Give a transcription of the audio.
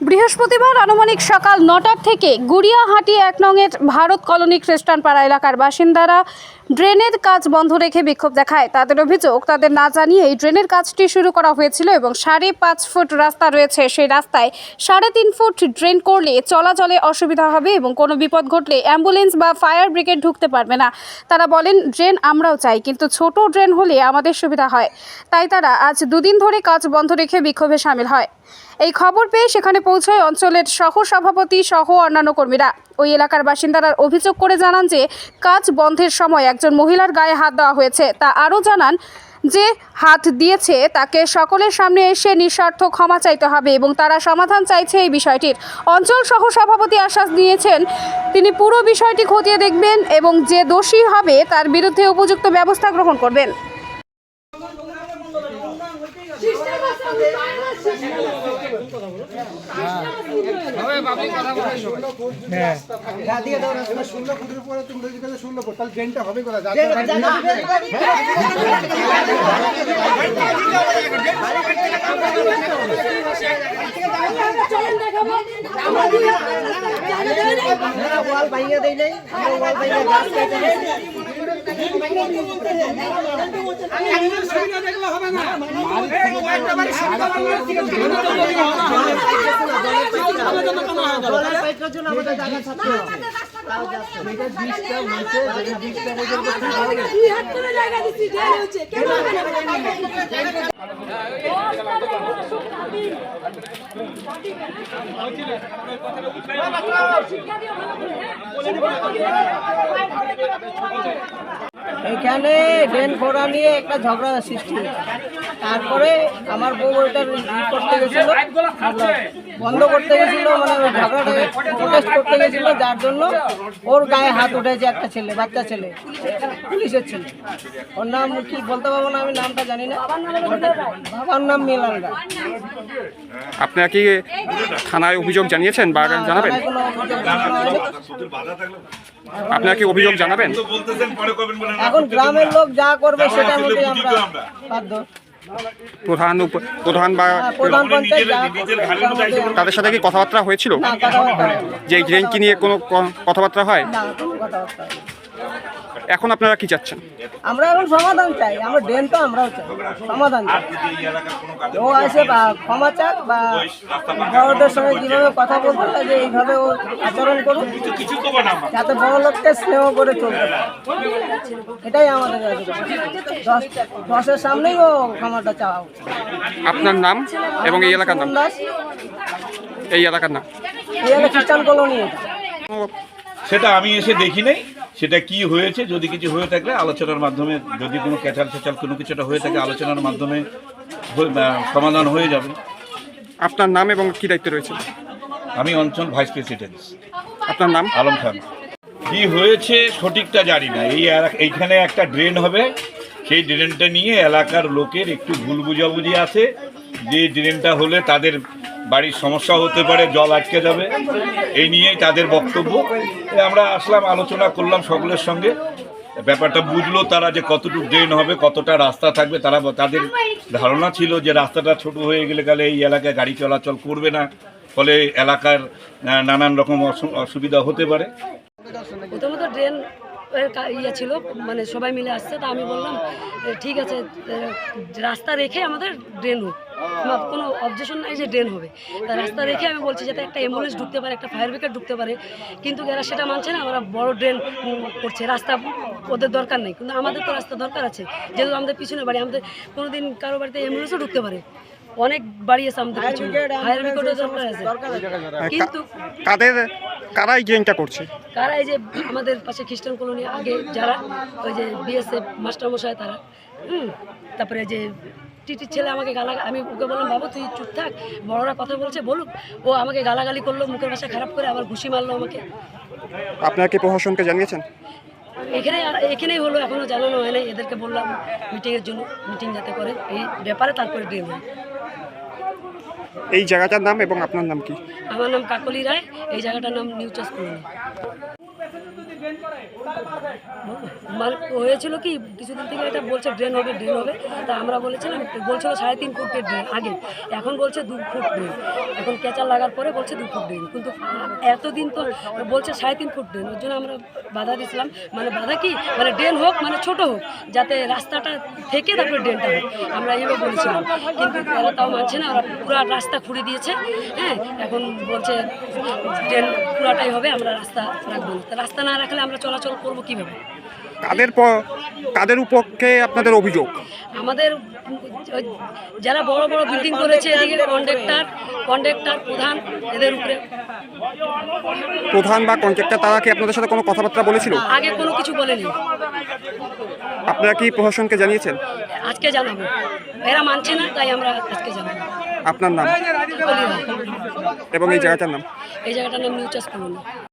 বৃহস্পতিবার আনুমানিক সকাল নটার থেকে গুড়িয়াহাটি এক নংয়ের ভারত কলোনি খ্রিস্টান পাড়া এলাকার বাসিন্দারা ড্রেনের কাজ বন্ধ রেখে বিক্ষোভ দেখায়। তাদের অভিযোগ, তাদের না জানিয়ে এই ড্রেনের কাজটি শুরু করা হয়েছিল এবং সাড়ে পাঁচ ফুট রাস্তা রয়েছে। সেই রাস্তায় সাড়ে তিন ফুট ড্রেন করলে চলাচলে অসুবিধা হবে এবং কোনো বিপদ ঘটলে অ্যাম্বুলেন্স বা ফায়ার ব্রিগেড ঢুকতে পারবে না। তারা বলেন, ড্রেন আমরাও চাই, কিন্তু ছোট ড্রেন হলে আমাদের সুবিধা হয়। তাই তারা আজ দুদিন ধরে কাজ বন্ধ রেখে বিক্ষোভে সামিল হয়। এই খবর পেয়ে সেখানে পৌঁছয় অঞ্চলের সহ সভাপতি সহ অন্যান্য কর্মীরা। ওই এলাকার বাসিন্দারা অভিযোগ করে জানান যে, কাজ বন্ধের সময় একজন মহিলার গায়ে হাত দেওয়া হয়েছে। তা আরও জানান যে হাত দিয়েছে তাকে সকলের সামনে এসে নিঃস্বার্থ ক্ষমা চাইতে হবে এবং তারা সমাধান চাইছে এই বিষয়টির। অঞ্চল সহ সভাপতি আশ্বাস দিয়েছেন, তিনি পুরো বিষয়টি খতিয়ে দেখবেন এবং যে দোষী হবে তার বিরুদ্ধে উপযুক্ত ব্যবস্থা গ্রহণ করবেন। ওয়াল ভাঙিয়ে দেই নাই ওয়াল ভাঙিয়ে গাছ কেটে দেই জলের পাইপের জন্য এখানে ড্রেন ফোড়া নিয়ে একটা ঝগড়া সৃষ্টি। তারপরে আমার বউ ওইটা ই করতে গেছিল বন্ধ করতে গেছিল মানে ঝগড়াটা প্রোটেস্ট করতে গেছিল যার জন্য ওর গায়ে হাত উঠেছে একটা ছেলে বাচ্চা ছেলে পুলিশের ছেলে ওর নাম কি বলতে পারব না আমি নামটা জানি না বাবার নাম মিলান রায় আপনারা কি থানায় অভিযোগ জানিয়েছেন বা জানাবেন। আপনারা কি অভিযোগ জানাবেন বলতেছেন পরে করবেন বলে না। এখন গ্রামের লোক যা করবে সেটা আমরা। বাধ্য প্রধান উপ- প্রধান বা হ্যাঁ, তাদের সাথে কি কথাবার্তা হয়েছিল। যে এই ড্রেনকে নিয়ে কোনো কথাবার্তা হয়? এখন আপনারা কি চাচ্ছেন? আমরা এখন সমাধান চাই আমরা ড্রেন তো আমরাও চাই সমাধান চাই। যদি এই এলাকার কোনো কাজ ও আসে বা ক্ষমা চাক বা বড়দের সঙ্গে যেভাবে কথা বলতে লাগে এইভাবে ও আচরণ করুক যাতে বড় লোককে স্নেহ করে চলতে পারে। এটাই আমাদের দশ দশের সামনেই ও ক্ষমাটা চাওয়া উচিত। আপনার নাম এবং এই এলাকার নাম? দাস, এই এলাকার নাম? এই হলো খ্রিস্টান কলোনি। সেটা আমি এসে দেখি নাই। সেটা কি হয়েছে? যদি কিছু হয়ে থাকলে আলোচনার মাধ্যমে যদি কোনো ক্যাচাল ফেচাল কোনো কিছুটা হয়ে থাকে আলোচনার মাধ্যমে সমাধান হয়ে যাবে। আপনার নাম এবং কি দায়িত্ব রয়েছে? আমি অঞ্চল ভাইস প্রেসিডেন্ট। আপনার নাম? আলম খান। কি হয়েছে সঠিকটা জানি না। এই এইখানে একটা ড্রেন হবে। সেই ড্রেনটা নিয়ে এলাকার লোকের একটু ভুল বুঝাবুঝি আছে। যে ড্রেনটা হলে তাদের বাড়ির সমস্যা হতে পারে, জল আটকে যাবে, এই নিয়েই তাদের বক্তব্য। আমরা আসলাম, আলোচনা করলাম সকলের সঙ্গে। ব্যাপারটা বুঝলো তারা যে কতটুকু ড্রেন হবে, কতটা রাস্তা থাকবে, তারা তাদের ধারণা ছিল যে রাস্তাটা ছোট হয়ে গেলে গেলে এই এলাকায় গাড়ি চলাচল করবে না, ফলে এলাকার নানান রকম অসু- অসুবিধা হতে পারে। প্রথমত ড্রেন ইয়ে ছিল মানে সবাই মিলে আসছে, তা আমি বললাম ঠিক আছে রাস্তা রেখে আমাদের ড্রেন হোক। কোনো অবজেকশন নাই যে ড্রেন হবে। তা রাস্তা রেখে আমি বলছি যাতে একটা অ্যাম্বুলেন্স ঢুকতে পারে একটা ফায়ার ব্রিগেড ঢুকতে পারে। কিন্তু এরা সেটা মানছে না আমরা বড় ড্রেন করছে। রাস্তা ওদের দরকার নেই। কিন্তু আমাদের তো রাস্তা দরকার আছে। যেহেতু আমাদের পিছনে বাড়ি আমাদের কোনো দিন কারও বাড়িতে অ্যাম্বুলেন্সও ঢুকতে পারে। অনেক বাড়ি আছে আমাদের পিছনে। ফায়ার ব্রিগেডও দরকার আছে। কিন্তু কাদের কারা এই ড্রেনটা করছে? কারা এই যে আমাদের পাশে খ্রিস্টান কলোনি আগে যারা ওই যে বিএসএফ মাস্টারমশাই তারা হুম তারপরে যে টিটির ছেলে আমাকে গালা আমি ওকে বললাম বাবা তুই চুপ থাক বড়রা কথা বলছে বলুক। ও আমাকে গালাগালি করল মুখের ভাষা খারাপ করে আবার ঘুষি মারলো আমাকে। আপনারা কি প্রশাসনকে জানিয়েছেন? এখানে এখানেই হলো এখনও জানানো হয় নাই এদেরকে বললাম মিটিংয়ের জন্য মিটিং যাতে করে এই ব্যাপারে তারপরে ড্রেন হয় এই জায়গাটার নাম এবং আপনার নাম কি? আমার নাম কাকলি রায় এই জায়গাটার নাম নিউ চাষ হয়েছিল কি, কিছুদিন থেকে এটা বলছে ড্রেন হবে ড্রেন হবে। তা আমরা বলেছিলাম, বলছিল সাড়ে তিন ফুটের ড্রেন আগে। এখন বলছে দু ফুট ড্রেন এখন কেঁচা লাগার পরে বলছে দু ফুট ড্রেন কিন্তু এতদিন তো বলছে সাড়ে তিন ফুট ড্রেন ওর জন্য আমরা বাধা দিয়েছিলাম। মানে বাধা কি? মানে ড্রেন হোক মানে ছোট হোক, যাতে রাস্তাটা থেকে তারপরে ড্রেনটা হোক। আমরা এইভাবে বলেছিলাম। কিন্তু এরা তাও মানছে না, ওরা পুরো রাস্তা খুঁড়ে দিয়েছে। হ্যাঁ এখন বলছে ড্রেন পুরাটাই হবে, আমরা রাস্তা রাখব না। রাস্তা না রাখলে আমরা চলাচল করব কীভাবে? কাদের কাদের উপক্ষে আপনাদের অভিযোগ? আমাদের যারা বড় বড় বিল্ডিং করেছে এদিকে কন্ডাক্টর কন্ডাক্টর প্রধান এদের উপরে। প্রধান বা কন্ট্রাক্টর তারা কি আপনাদের সাথে কোনো কথাবার্তা বলেছিল? আগে কোনো কিছু বলেনি। আপনারা কি প্রশাসনকে জানিয়েছেন? আজকে জানাব। এরা মানছে না তাই আমরা আজকে জানাব। আপনার নাম? এবং এই জায়গাটার নাম? এই জায়গাটার নাম নিউ চাষ কলোনি।